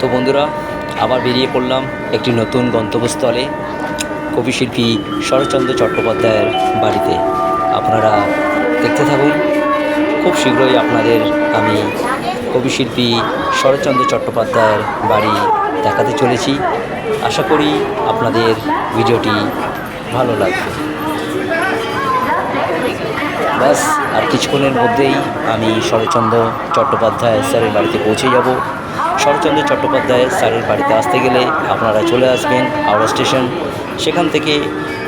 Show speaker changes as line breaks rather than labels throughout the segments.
তো বন্ধুরা, আবার বেরিয়ে পড়লাম একটি নতুন গন্তব্যস্থলে, কবিশিল্পী শরৎচন্দ্র চট্টোপাধ্যায়ের বাড়িতে। আপনারা দেখতে থাকুন, খুব শীঘ্রই আপনাদের আমি কবিশিল্পী শরৎচন্দ্র চট্টোপাধ্যায়ের বাড়ি দেখাতে চলেছি। আশা করি আপনাদের ভিডিওটি ভালো লাগবে। ব্যাস, আর কিছুক্ষণের মধ্যেই আমি শরৎচন্দ্র চট্টোপাধ্যায় স্যারের বাড়িতে পৌঁছে যাব। শরৎচন্দ্র চট্টোপাধ্যায় স্যারের বাড়িতে আসতে গেলে আপনারা চলে আসবেন হাওড়া স্টেশন। সেখান থেকে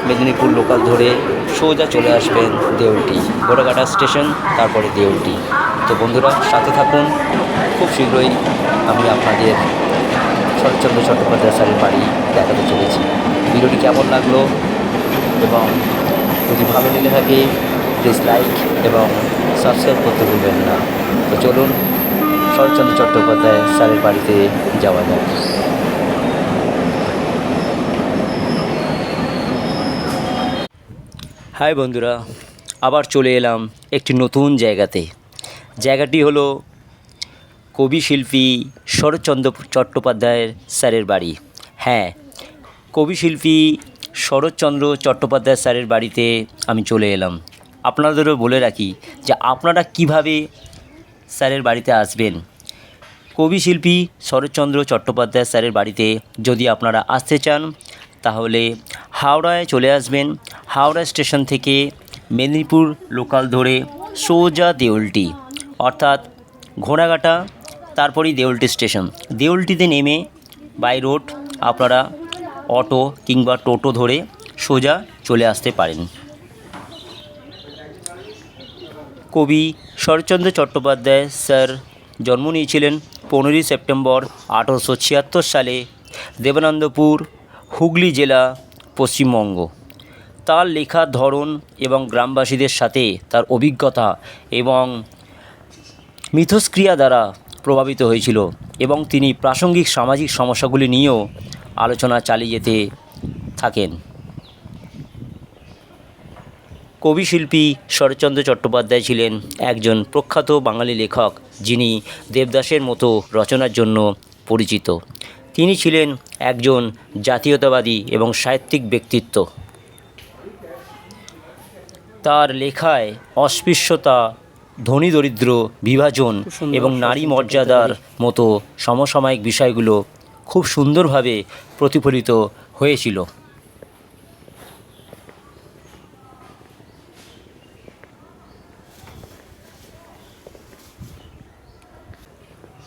মেদিনীপুর লোকাল ধরে সোজা চলে আসবেন দেউলটি গোড়াঘাটা স্টেশন, তারপরে দেউলটি। তো বন্ধুরা, সাথে থাকুন। খুব শীঘ্রই আমি আপনাদের শরৎচন্দ্র চট্টোপাধ্যায় স্যারের বাড়ি দেখাতে চলেছি। ভিডিওটি কেমন লাগল এবং যদি ভালো লেগে থাকে প্লিজ লাইক এবং সাবস্ক্রাইব করতে ভুলবেন না। তো চলুন শরৎচন্দ্র চট্টোপাধ্যায় স্যারের বাড়িতে যাওয়া যায়। হাই বন্ধুরা, আবার চলে এলাম একটি নতুন জায়গাতে। জায়গাটি হলো কবি শিল্পী শরৎচন্দ্র চট্টোপাধ্যায়ের স্যারের বাড়ি। হ্যাঁ কবি শিল্পী শরৎচন্দ্র চট্টোপাধ্যায় স্যারের বাড়িতে আমি চলে এলাম। আপনাদেরও বলে রাখি যে আপনারা কীভাবে স্যারের বাড়িতে আসবেন। কবি শিল্পী শরৎচন্দ্র চট্টোপাধ্যায় স্যারের বাড়িতে যদি আপনারা আসতে চান, তাহলে হাওড়ায় চলে আসবেন। হাওড়া স্টেশন থেকে মেদিনীপুর লোকাল ধরে সোজা দেউলটি, অর্থাৎ ঘোড়াঘাটা, তারপরেই দেউলটি স্টেশন। দেউলটিতে নেমে বাই রোড আপনারা অটো কিংবা টোটো ধরে সোজা চলে আসতে পারেন। কবি শরৎচন্দ্র চট্টোপাধ্যায় স্যার জন্ম নিয়েছিলেন পনেরোই সেপ্টেম্বর আঠেরোশো ছিয়াত্তর সালে দেবানন্দপুর, হুগলি জেলা, পশ্চিমবঙ্গ। তার লেখার ধরন এবং গ্রামবাসীদের সাথে তার অভিজ্ঞতা এবং মিথস্ক্রিয়া দ্বারা প্রভাবিত হয়েছিল এবং তিনি প্রাসঙ্গিক সামাজিক সমস্যাগুলি নিয়েও আলোচনা চালিয়ে যেতে থাকেন। কবিশিল্পী শরৎচন্দ্র চট্টোপাধ্যায় ছিলেন একজন প্রখ্যাত বাঙালি লেখক যিনি দেবদাসের মতো রচনার জন্য পরিচিত। তিনি ছিলেন একজন জাতীয়তাবাদী এবং সাহিত্যিক ব্যক্তিত্ব। তার লেখায় অস্পৃশ্যতা ধনী দরিদ্র বিভাজন এবং নারী মর্যাদার মতো সমসাময়িক বিষয়গুলো খুব সুন্দরভাবে প্রতিফলিত হয়েছিল।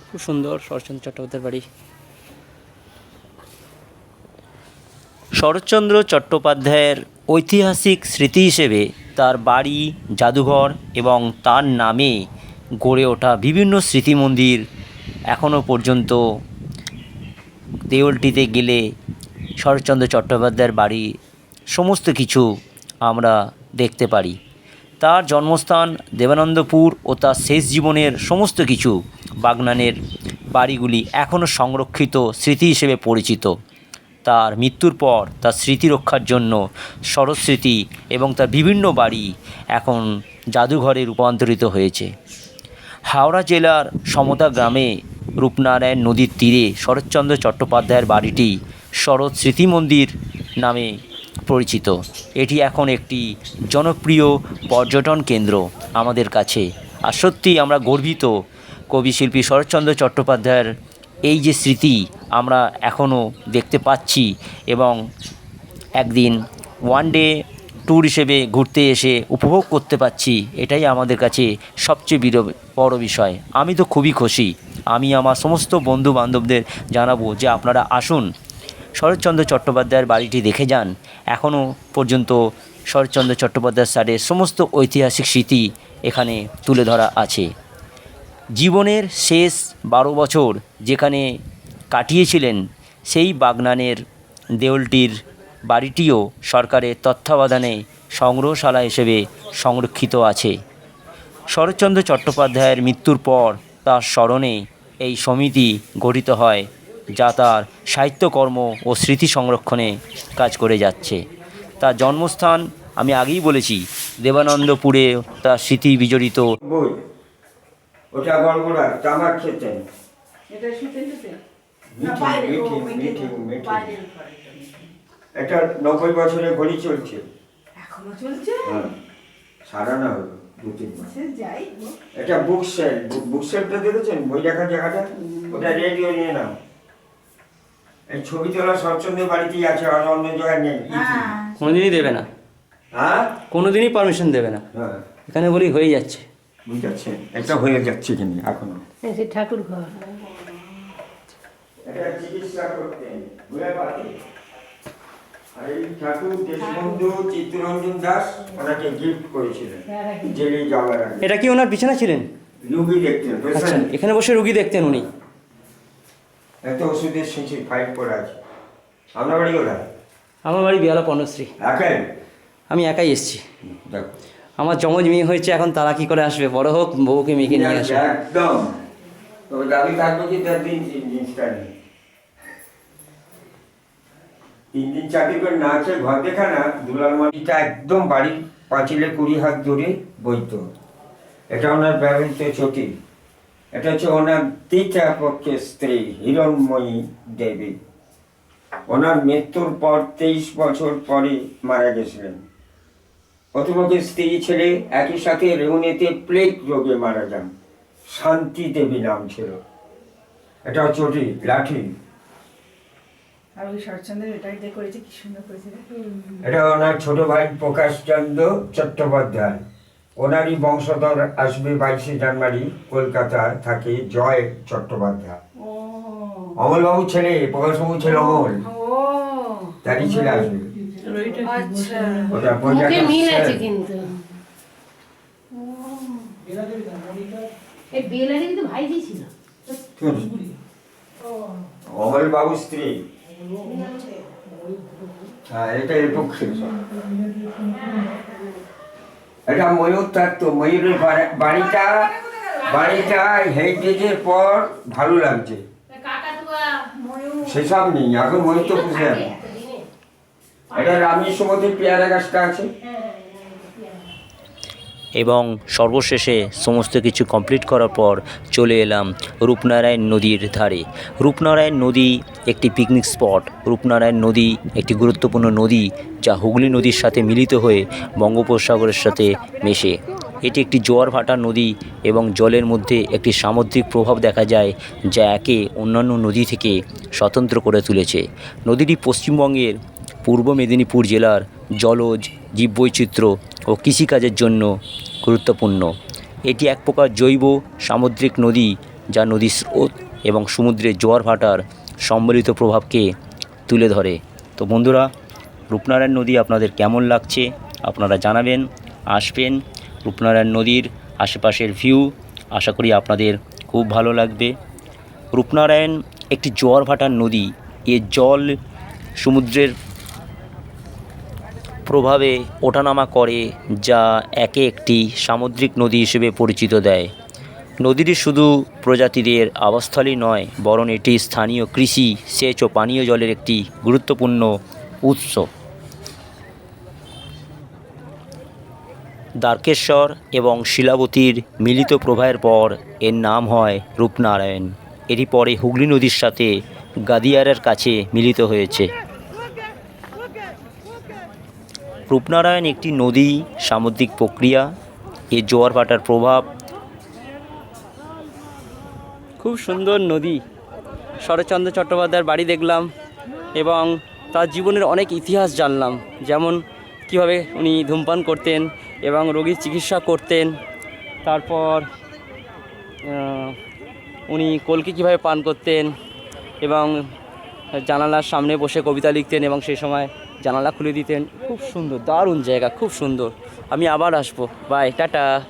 খুব সুন্দর শরৎচন্দ্র চট্টোপাধ্যায়ের বাড়ি। শরৎচন্দ্র চট্টোপাধ্যায়ের ঐতিহাসিক স্মৃতি হিসেবে তার বাড়ি, জাদুঘর এবং তার নামে গড়ে ওঠা বিভিন্ন স্মৃতি মন্দির এখনও পর্যন্ত দেউলটিতে গেলে শরৎচন্দ্র চট্টোপাধ্যায়ের বাড়ি সমস্ত কিছু আমরা দেখতে পারি। তার জন্মস্থান দেবানন্দপুর ও তার শেষ জীবনের সমস্ত কিছু বাগনানের বাড়িগুলি এখনও সংরক্ষিত স্মৃতি হিসেবে পরিচিত। তার মৃত্যুর পর তার স্মৃতি রক্ষার জন্য সরস্মৃতি এবং তার বিভিন্ন বাড়ি এখন জাদুঘরে রূপান্তরিত হয়েছে। হাওড়া জেলার সমতা গ্রামে রূপনারায়ণ নদীর তীরে শরৎচন্দ্র চট্টোপাধ্যায়ের বাড়িটি শরৎ স্মৃতি মন্দির নামে পরিচিত। এটি এখন একটি জনপ্রিয় পর্যটন কেন্দ্র আমাদের কাছে। আর সত্যিই আমরা গর্বিত কবি শিল্পী শরৎচন্দ্র চট্টোপাধ্যায়ের এই যে স্মৃতি আমরা এখনও দেখতে পাচ্ছি এবং একদিন ওয়ান ডে ট্যুর হিসেবে ঘুরতে এসে উপভোগ করতে পারছি এটাই আমাদের কাছে সবচেয়ে বিরো, বড় বিষয়। আমি তো খুবই খুশি। আমি আমার সমস্ত বন্ধু বান্ধবদের জানাব যে আপনারা আসুন, শরৎচন্দ্র চট্টোপাধ্যায়ের বাড়িটি দেখে যান। এখনও পর্যন্ত শরৎচন্দ্র চট্টোপাধ্যায় স্যারের সমস্ত ঐতিহাসিক স্মৃতি এখানে তুলে ধরা আছে। জীবনের শেষ বারো বছর যেখানে কাটিয়েছিলেন সেই বাগনানের দেউলটির বাড়িটিও সরকারের তত্ত্বাবধানে সংগ্রহশালা হিসেবে সংরক্ষিত আছে। শরৎচন্দ্র চট্টোপাধ্যায়ের মৃত্যুর পর তার স্মরণে এই সমিতি গঠিত হয়, যা তার সাহিত্যকর্ম ও স্মৃতি সংরক্ষণে কাজ করে যাচ্ছে। তার জন্মস্থান আমি আগেই বলেছি, দেবানন্দপুরে তার স্মৃতি বিজড়িত
ওটা গড়গড়া তামাক খেতেন
এটা
নব্বই বছরের ঘড়ি চলছে।
এখনও চলছে?
হ্যাঁ সারানো হলো দু তিন মাস।
হোক।
এটা বুক সেল বুক সেলটা দেখেছেন? বই দেখার জায়গাটা? ওটা রেডিও নিয়ে নাও। এই ছবি তোলা সবচন্দ্রের বাড়িতেই আছে আর অন্য জায়গায় নেই
হ্যাঁ।
কোনোদিনই দেবে না।
হ্যাঁ?
কোনোদিনই পারমিশন দেবে না।
হ্যাঁ।
এখানে বলি হয়ে যাচ্ছে।
বুঝতে পারছেন এটা হয়ে যাচ্ছে কিনা এখনও।
সে ঠাকুর ঘর
এটা চিকিৎসা করতেন বুঝতে আর এই ঠাকুর দেশবন্ধু চিত্তরঞ্জন দাস ওনাকে গিফট করেছিলেন জেলে যাওয়ার আগে।
এটা কি ওনার বিছানা ছিলেন?
রুগী দেখতেন
আচ্ছা এখানে বসে রুগী দেখতেন উনি।
এত ওষুধের শুনছি ফাইট করে আছে। আপনার বাড়ি কোথায়?
আমার বাড়ি বিয়ালা পর্ণশ্রী
একাই?
আমি একাই এসেছি।
দেখো।
আমার জমজ মেয়ে হয়েছে, এখন তারা কি করে আসবে? বড় হোক, বউকে, মেয়েকে নিয়ে আসবে।
একদম। তবে দাবি থাকবে কি তার তিন জিনিসটা নেই তিন দিন চাকরি করে না খেয়ে ঘর দেখা না, দুলাল মাটিটা একদম বাড়ির পাঁচিলে কুড়ি হাত দূরে বইত এটা ওনার ব্যবহৃত চটি। এটা হচ্ছে ওনার তৃতীয় পক্ষের স্ত্রী, হিরণময়ী দেবী। ওনার মৃত্যুর পর তেইশ বছর পরে মারা গেছিলেন। প্রতিপক্ষের স্ত্রী ছেলে একই সাথে রেউনেতে প্লেগ রোগে মারা যান। শান্তি দেবী নাম ছিল। এটা চটি লাঠি।
আর ওই শরৎচন্দ্রের এটাই দিয়ে করেছে কি সুন্দর করেছে
এটা ওনার ছোট ভাই প্রকাশ চন্দ্র চট্টোপাধ্যায়। ওনারই বংশধর আসবে বাইশে জানুয়ারি কলকাতায় থাকে জয় চট্টোপাধ্যায়। অমলবাবু ছেলে প্রকাশবাবু ছেলে অমল। তারই ছেলে আসবে।
আচ্ছা।
মুখে মিল আছে কিন্তু। বেলারি
অমল বাবু স্ত্রী। হ্যাঁ এটা এর পক্ষে। এটা ময়ূর থাকতো ময়ূরের বাড়িটা বাড়িটা হেরিটেজের পর ভালো লাগছে। সেসব নেই এখন ময়ূর তো পুষে
এবং সর্বশেষে সমস্ত কিছু কমপ্লিট করার পর চলে এলাম রূপনারায়ণ নদীর ধারে। রূপনারায়ণ নদী একটি পিকনিক স্পট রূপনারায়ণ নদী একটি গুরুত্বপূর্ণ নদী যা হুগলি নদীর সাথে মিলিত হয়ে বঙ্গোপসাগরের সাথে মেশে। এটি একটি জোয়ার ভাটা নদী এবং জলের মধ্যে একটি সামুদ্রিক প্রভাব দেখা যায় যা একে অন্যান্য নদী থেকে স্বতন্ত্র করে তুলেছে। নদীটি পশ্চিমবঙ্গের পূর্ব মেদিনীপুর জেলার জলজ, জীববৈচিত্র্য ও কৃষিকাজের জন্য গুরুত্বপূর্ণ। এটি এক প্রকার জৈব সামুদ্রিক নদী যা নদীর স্রোত এবং সমুদ্রের জোয়ার ভাটার সম্মিলিত প্রভাবকে তুলে ধরে। তো বন্ধুরা, রূপনারায়ণ নদী আপনাদের কেমন লাগছে আপনারা জানাবেন, আসবেন। রূপনারায়ণ নদীর আশেপাশের ভিউ আশা করি আপনাদের খুব ভালো লাগবে। রূপনারায়ণ একটি জোয়ার ভাটার নদী। এর জল সমুদ্রের প্রভাবে ওঠানামা করে, যা একে একটি সামুদ্রিক নদী হিসেবে পরিচিত দেয়। নদীটি শুধু প্রজাতিদের আবাসস্থলই নয়, বরং এটি স্থানীয় কৃষি, সেচ ও পানীয় জলের একটি গুরুত্বপূর্ণ উৎস। দ্বারকেশ্বর এবং শিলাবতীর মিলিত প্রবাহের পর এর নাম হয় রূপনারায়ণ। এটি পরে হুগলি নদীর সাথে গাদিয়ারের কাছে মিলিত হয়েছে। রূপনারায়ণ একটি নদী, সামুদ্রিক প্রক্রিয়া, এর জোয়ার ভাটার প্রভাব।
খুব সুন্দর নদী। শরৎচন্দ্র চট্টোপাধ্যায়ের বাড়ি দেখলাম এবং তার জীবনের অনেক ইতিহাস জানলাম, যেমন কীভাবে উনি ধূমপান করতেন এবং রোগীর চিকিৎসা করতেন। তারপর উনি কলকি কীভাবে পান করতেন এবং জানালার সামনে বসে কবিতা লিখতেন এবং সেই সময় জানালা খুলে দিতেন। খুব সুন্দর দারুণ জায়গা খুব সুন্দর। আমি আবার আসব। Bye tata.